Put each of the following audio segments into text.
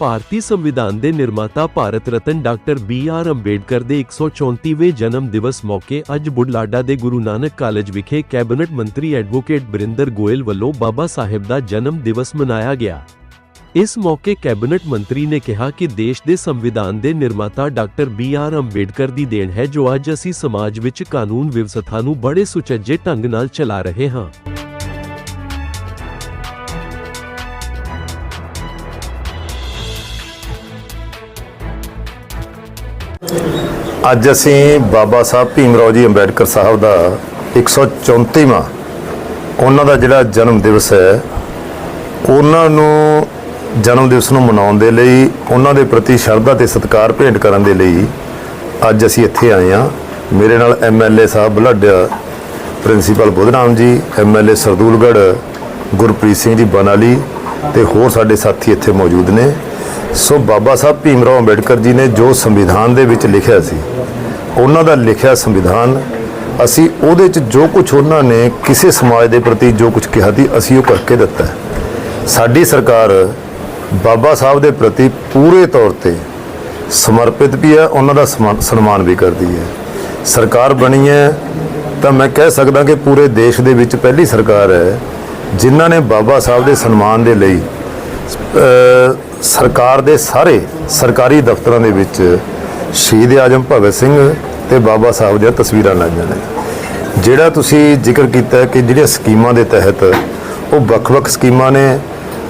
ਭਾਰਤੀ ਸੰਵਿਧਾਨ ਦੇ ਨਿਰਮਾਤਾ Bharat Ratna doctor B R Ambedkar ਦੇ 134ਵੇਂ ਜਨਮ ਦਿਵਸ ਮੌਕੇ ਅੱਜ ਬੁਢਲਾਡਾ ਦੇ ਗੁਰੂ ਨਾਨਕ ਕਾਲਜ ਵਿਖੇ ਕੈਬਨਿਟ ਮੰਤਰੀ ਐਡਵੋਕੇਟ ਬਰਿੰਦਰ ਗੋਇਲ ਵੱਲੋਂ ਬਾਬਾ ਸਾਹਿਬ ਦਾ ਜਨਮ ਦਿਵਸ ਮਨਾਇਆ ਗਿਆ। ਇਸ ਮੌਕੇ ਕੈਬਨਿਟ ਮੰਤਰੀ ਨੇ ਕਿਹਾ ਕਿ ਦੇਸ਼ ਦੇ ਸੰਵਿਧਾਨ ਦੇ ਨਿਰਮਾਤਾ ਡਾਕਟਰ ਬੀ ਆਰ ਅੰਬੇਡਕਰ ਦੀ ਦੇਣ ਹੈ ਜੋ ਅੱਜ ਅਸੀਂ ਸਮਾਜ ਵਿੱਚ ਕਾਨੂੰਨ ਵਿਵਸਥਾ ਨੂੰ ਬੜੇ ਸੁਚੱਜੇ ਢੰਗ ਨਾਲ ਚਲਾ ਰਹੇ ਹਾਂ। ਅੱਜ ਅਸੀਂ ਬਾਬਾ ਸਾਹਿਬ ਭੀਮਰਾਓ ਜੀ ਅੰਬੇਡਕਰ ਸਾਹਿਬ ਦਾ 134ਵਾਂ ਉਹਨਾਂ ਦਾ ਜਿਹੜਾ ਜਨਮ ਦਿਵਸ ਹੈ, ਉਹਨਾਂ ਨੂੰ ਜਨਮ ਦਿਵਸ ਨੂੰ ਮਨਾਉਣ ਦੇ ਲਈ, ਉਹਨਾਂ ਦੇ ਪ੍ਰਤੀ ਸ਼ਰਧਾ ਤੇ ਸਤਿਕਾਰ ਭੇਂਟ ਕਰਨ ਦੇ ਲਈ ਅੱਜ ਅਸੀਂ ਇੱਥੇ ਆਏ ਹਾਂ। ਮੇਰੇ ਨਾਲ ਐਮਐਲਏ ਸਾਹਿਬ ਬਲੱਡ ਪ੍ਰਿੰਸੀਪਲ ਬੁੱਧਰਾਮ ਜੀ ਐਮਐਲਏ ਸਰਦੂਲਗੜ੍ਹ, ਗੁਰਪ੍ਰੀਤ ਸਿੰਘ ਜੀ ਬਨਾਲੀ ਤੇ ਹੋਰ ਸਾਡੇ ਸਾਥੀ ਇੱਥੇ ਮੌਜੂਦ ਨੇ। ਸੋ ਬਾਬਾ ਸਾਹਿਬ ਭੀਮ ਰਾਓ ਅੰਬੇਡਕਰ ਜੀ ਨੇ ਜੋ ਸੰਵਿਧਾਨ ਦੇ ਵਿੱਚ ਲਿਖਿਆ ਸੀ, ਉਹਨਾਂ ਦਾ ਲਿਖਿਆ ਸੰਵਿਧਾਨ, ਅਸੀਂ ਉਹਦੇ 'ਚ ਜੋ ਕੁਝ ਉਹਨਾਂ ਨੇ ਕਿਸੇ ਸਮਾਜ ਦੇ ਪ੍ਰਤੀ ਜੋ ਕੁਝ ਕਿਹਾ ਸੀ, ਅਸੀਂ ਉਹ ਕਰਕੇ ਦਿੱਤਾ ਸਾਡੀ ਸਰਕਾਰ ਬਾਬਾ ਸਾਹਿਬ ਦੇ ਪ੍ਰਤੀ ਪੂਰੇ ਤੌਰ ਤੇ ਸਮਰਪਿਤ ਵੀ ਹੈ, ਉਹਨਾਂ ਦਾ ਸਮਾਨ- ਸਨਮਾਨ ਵੀ ਕਰਦੀ ਹੈ। ਸਰਕਾਰ ਬਣੀ ਹੈ, ਤਾਂ ਮੈਂ ਕਹਿ ਸਕਦਾ ਕਿ ਪੂਰੇ ਦੇਸ਼ ਦੇ ਵਿੱਚ ਪਹਿਲੀ ਸਰਕਾਰ ਹੈ, ਜਿਨ੍ਹਾਂ ਨੇ ਬਾਬਾ ਸਾਹਿਬ ਦੇ ਸਨਮਾਨ ਦੇ ਲਈ ਸਰਕਾਰ ਦੇ ਸਾਰੇ ਸਰਕਾਰੀ ਦਫ਼ਤਰਾਂ ਦੇ ਵਿੱਚ ਸ਼ਹੀਦ ਆਜਮ ਭਗਤ ਸਿੰਘ ਤੇ ਬਾਬਾ ਸਾਹਿਬ ਦੀਆਂ ਤਸਵੀਰਾਂ ਲਾਈਆਂ ਨੇ। ਜਿਹੜਾ ਤੁਸੀਂ ਜ਼ਿਕਰ ਕੀਤਾ ਕਿ ਜਿਹੜੀਆਂ ਸਕੀਮਾਂ ਦੇ ਤਹਿਤ ਉਹ ਵੱਖ-ਵੱਖ ਸਕੀਮਾਂ ਨੇ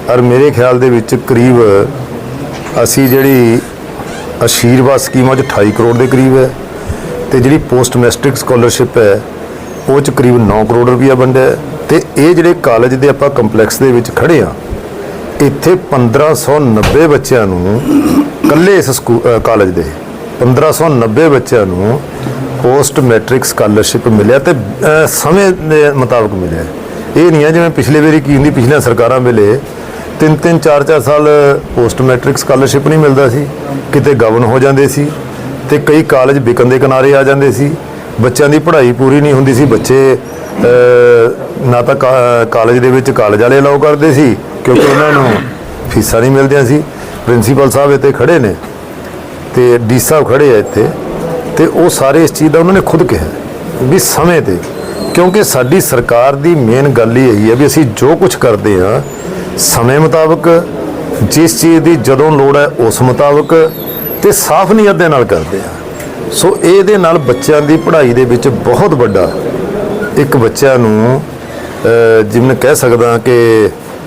ਔਰ ਮੇਰੇ ਖਿਆਲ ਦੇ ਵਿੱਚ ਕਰੀਬ ਅਸੀਂ ਜਿਹੜੀ ਆਸ਼ੀਰਵਾਦ ਸਕੀਮਾਂ 'ਚ 28 ਕਰੋੜ ਦੇ ਕਰੀਬ ਹੈ ਤੇ ਜਿਹੜੀ ਪੋਸਟ ਮੈਟ੍ਰਿਕ ਸਕਾਲਰਸ਼ਿਪ ਹੈ, ਉਹ 'ਚ ਕਰੀਬ 9 ਕਰੋੜ ਰੁਪਇਆ ਵੰਡਿਆ ਹੈ ਤੇ ਇਹ ਜਿਹੜੇ ਕਾਲਜ ਦੇ ਆਪਾਂ ਕੰਪਲੈਕਸ ਦੇ ਵਿੱਚ ਖੜੇ ਆ ਇੱਥੇ 1590 ਬੱਚਿਆਂ ਨੂੰ ਕੱਲੇ ਇਸ ਸਕੂ- ਕਾਲਜ ਦੇ 1590 ਬੱਚਿਆਂ ਨੂੰ ਪੋਸਟ ਮੈਟ੍ਰਿਕ ਸਕਾਲਰਸ਼ਿਪ ਮਿਲਿਆ ਤੇ ਸਮੇਂ ਦੇ ਮੁਤਾਬਕ ਮਿਲਿਆ। ਇਹ ਨਹੀਂ ਹੈ ਜਿਵੇਂ ਪਿਛਲੇ ਵਾਰੀ ਕੀ ਹੁੰਦੀ, ਪਿਛਲੀਆਂ ਸਰਕਾਰਾਂ ਵੇਲੇ ਤਿੰਨ ਤਿੰਨ ਚਾਰ ਚਾਰ ਸਾਲ ਪੋਸਟ ਮੈਟ੍ਰਿਕ ਸਕਾਲਰਸ਼ਿਪ ਨਹੀਂ ਮਿਲਦਾ ਸੀ। ਕਿਤੇ ਗਵਨ ਹੋ ਜਾਂਦੇ ਸੀ ਤੇ ਕਈ ਕਾਲਜ ਵਿਕਣ ਦੇ ਕਿਨਾਰੇ ਆ ਜਾਂਦੇ ਸੀ। ਬੱਚਿਆਂ ਦੀ ਪੜ੍ਹਾਈ ਪੂਰੀ ਨਹੀਂ ਹੁੰਦੀ ਸੀ। ਬੱਚੇ ਨਾ ਤਾਂ ਕਾ- ਕਾਲਜ ਦੇ ਵਿੱਚ ਕਾਲਜ ਵਾਲੇ ਅਲਾਉ ਕਰਦੇ ਸੀ। ਕਿਉਂਕਿ ਉਹਨਾਂ ਨੂੰ ਫੀਸਾਂ ਨਹੀਂ ਮਿਲਦੀਆਂ ਸੀ। ਪ੍ਰਿੰਸੀਪਲ ਸਾਹਿਬ ਇੱਥੇ ਖੜੇ ਨੇ ਤੇ ਡੀ ਸਾਹਿਬ ਖੜੇ ਆ ਇੱਥੇ ਤੇ ਉਹ ਸਾਰੇ ਇਸ ਚੀਜ਼ ਦਾ ਉਹਨਾਂ ਨੇ ਖੁਦ ਕਿਹਾ ਵੀ ਸਮੇਂ ਤੇ, ਕਿਉਂਕਿ ਸਾਡੀ ਸਰਕਾਰ ਦੀ ਮੇਨ ਗੱਲ ਹੀ ਇਹੀ ਹੈ ਵੀ ਅਸੀਂ ਜੋ ਕੁਝ ਕਰਦੇ ਹਾਂ, ਸਮੇਂ ਮੁਤਾਬਕ ਜਿਸ ਚੀਜ਼ ਦੀ ਜਦੋਂ ਲੋੜ ਹੈ ਉਸ ਮੁਤਾਬਕ ਤੇ ਸਾਫ਼ ਨੀਅਤ ਦੇ ਨਾਲ ਕਰਦੇ ਹਾਂ। ਸੋ ਇਹਦੇ ਨਾਲ ਬੱਚਿਆਂ ਦੀ ਪੜ੍ਹਾਈ ਦੇ ਵਿੱਚ ਬਹੁਤ ਵੱਡਾ ਇੱਕ ਬੱਚਿਆਂ ਨੂੰ ਜਿਵੇਂ ਕਹਿ ਸਕਦਾ ਕਿ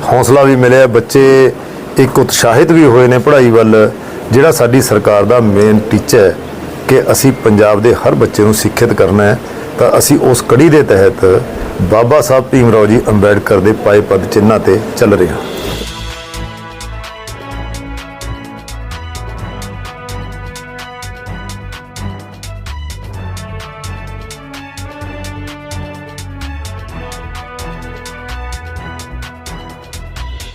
ਹੌਸਲਾ ਵੀ ਮਿਲਿਆ, ਬੱਚੇ ਇੱਕ ਉਤਸ਼ਾਹਿਤ ਵੀ ਹੋਏ ਨੇ ਪੜ੍ਹਾਈ ਵੱਲ, ਜਿਹੜਾ ਸਾਡੀ ਸਰਕਾਰ ਦਾ ਮੇਨ ਟੀਚਾ ਹੈ ਕਿ ਅਸੀਂ ਪੰਜਾਬ ਦੇ ਹਰ ਬੱਚੇ ਨੂੰ ਸਿੱਖਿਅਤ ਕਰਨਾ ਹੈ, ਤਾਂ ਅਸੀਂ ਉਸ ਕੜੀ ਦੇ ਤਹਿਤ ਬਾਬਾ ਸਾਹਿਬ ਭੀਮ ਰਾਓ ਜੀ ਅੰਬੇਡਕਰ ਦੇ ਪਾਏ ਪਦ ਚਿੰਨ੍ਹਾਂ ਤੇ ਚੱਲ ਰਹੇ ਹਾਂ।